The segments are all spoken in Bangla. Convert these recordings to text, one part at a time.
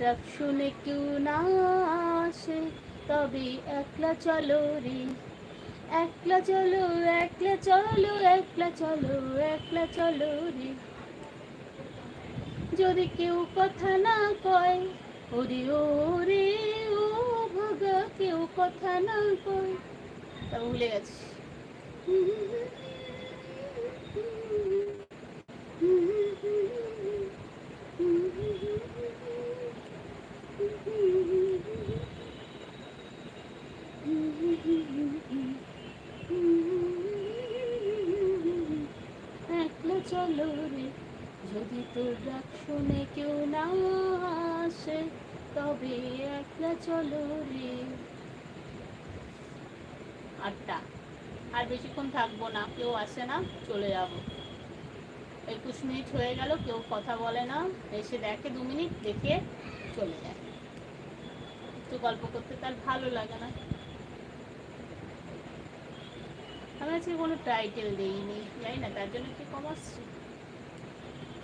ডাক শুনে কেউ না আসে, তবে একলা চলো রে। একলা চলো একলা চলো একলা চলো একলা চলো রে। যদি কেউ কথা না কয়, ওরে ওরে, ও ভাগা, কেউ কথা না কয়। তা ভুলে গেছি চলো রে যদি তোর ডাক শুনে কেউ না আসে, তবে একলা চলো রে আটটা। আর বেশিক্ষণ থাকব না, কেউ আসে না, চলে যাব। একুশ মিনিট হয়ে গেল, কেউ কথা বলে না। এসে দেখে দু মিনিট দেখে চলে যায়। একটু গল্প করতে তার ভালো লাগে না। আমি আজকে কোনো টাইটেল দিইনি, জানি না, তার জন্য কি কম আসছে?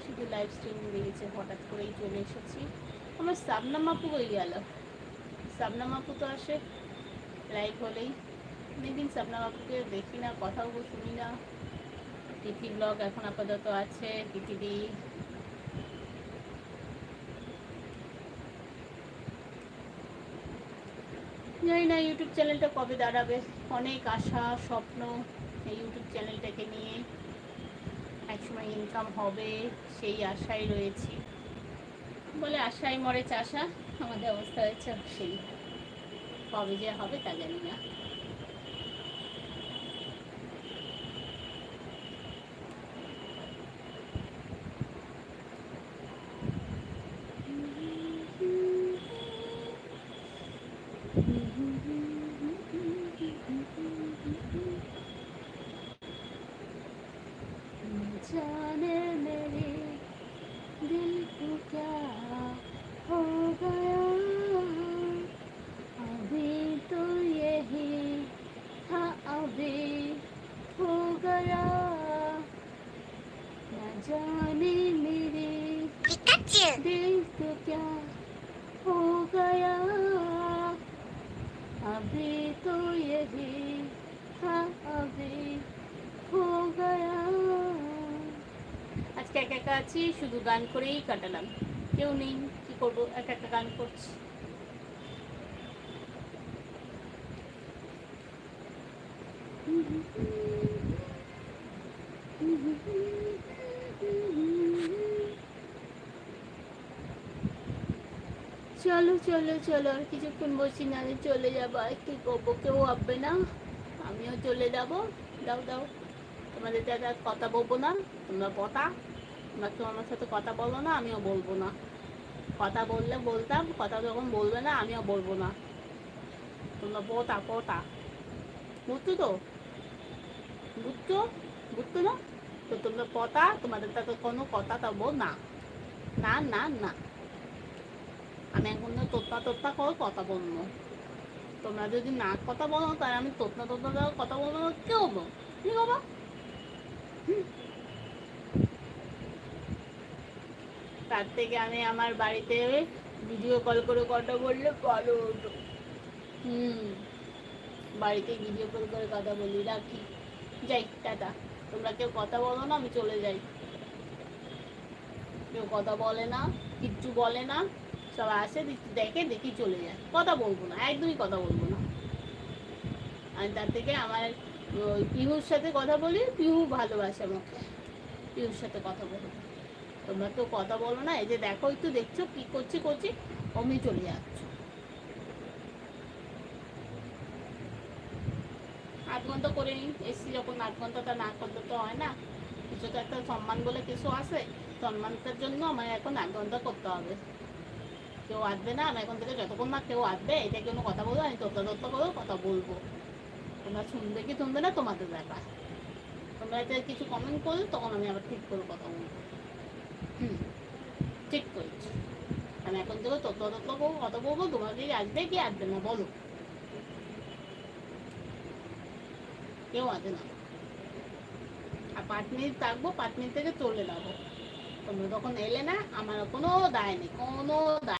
শুধু লাইভ স্ট্রিম দিয়েছে, হঠাৎ করেই চলে এসেছি। আমার সাবনাম আপু হয়ে গেল। সাবনাম আপু তো আসে লাইভ হলেই। অনেকদিন সাবনাম আপুকে দেখি না, কথাও শুনি না। তিথি ব্লগ এখন আপাতত আছে তিথিদি জানি না ইউটিউব চ্যানেলটা কবে দাঁড়াবে। অনেক আশা, স্বপ্ন এই ইউটিউব চ্যানেলটাকে নিয়ে। একসময় ইনকাম হবে, সেই আশায় রয়েছি। বলে আশায় মরে চাষা, আমাদের অবস্থা হয়েছে সেই। কবে যে হবে তা জানি না। जाने मेरे दिल को क्या हो गया अभी तो यही था अभी हो गया न जाने मेरे दिल को একা একা আছি, শুধু গান করেই কাটালাম। কেউ নেই, কি করব? একা একা গান করছি। চলো চলো চলো, আর কিছুক্ষণ বসি না চলে যাব। আর কি করব? কেউ আসবে না। আমিও চলে যাব। দাও দাও। তোমাদের দাদা কথা বলব না। তোমরা পটা তোমরা কেউ আমার সাথে কথা বলো না, আমিও বলব না। কথা বললে বলতাম, কথা যখন বলবে না, আমিও বলব না। তোমরা পটা পটা বুঝছ তো? বুঝছ? বুঝছ না? তো তোমরা পটা তোমাদের সাথে কোনো কথা তব না। না না না। আমি এখন তোত্তা তোত্তা করে কথা বলব। তোমরা যদি না কথা বলো, তাহলে আমি তোতনা তোতনা কথা বলব না, কেউ বলব ঠিক বাবা? তার থেকে আমি আমার বাড়িতে ভিডিও কল করে কথা বললে ভালো হতো হুম। বাড়িতে ভিডিও কল করে কথা বলি, রাখি। যাই, টাটা। তোমরা কেউ কথা বলো না, আমি চলে যাই। কেউ কথা বলে না, কিচ্ছু বলে না। সব আসে, দেখে দেখি চলে যায়। কথা বলব না, একদমই কথা বলব না। আমি তার থেকে আমার পিহুর সাথে কথা বলি, পিহু ভালোবাসে আমাকে। পিহুর সাথে কথা বলি তোমরা তো কথা বলো না, এই যে দেখো একটু দেখছ কি করছি করছি অমনি চলে যাচ্ছ। আধ ঘণ্টা করে নিই এসছি যখন আধ ঘন্টাটা না করলে তো হয় না। কিছু তো একটা সম্মান বলে কিছু আছে, সম্মানটার জন্য আমার এখন আধ ঘণ্টা করতে হবে। কেউ আসবে না, আমি এখন থেকে যতক্ষণ না কেউ আসবে এটা কোনো কথা বলব, আমি তত্ত্ব তত্ত্ব করব কথা বলব। তোমরা শুনবে কি শুনবে না, তোমাদের ব্যাপার। তোমরা এতে কিছু কমেন্ট করলে তখন আমি আবার ঠিক করে কথা বলব হুম ঠিক করেছি আমি এখন থেকে তত্ত্ব তত্ত্ব করব কথা বউ তোমাকে আসবে কি আসবে না বলো। কেউ আসে না। আর পাঁচ মিনিট থাকব পাঁচ মিনিট থেকে চলে যাব। তোমরা তখন এলে না, আমার কোনো দায় নেই, কোনো দায়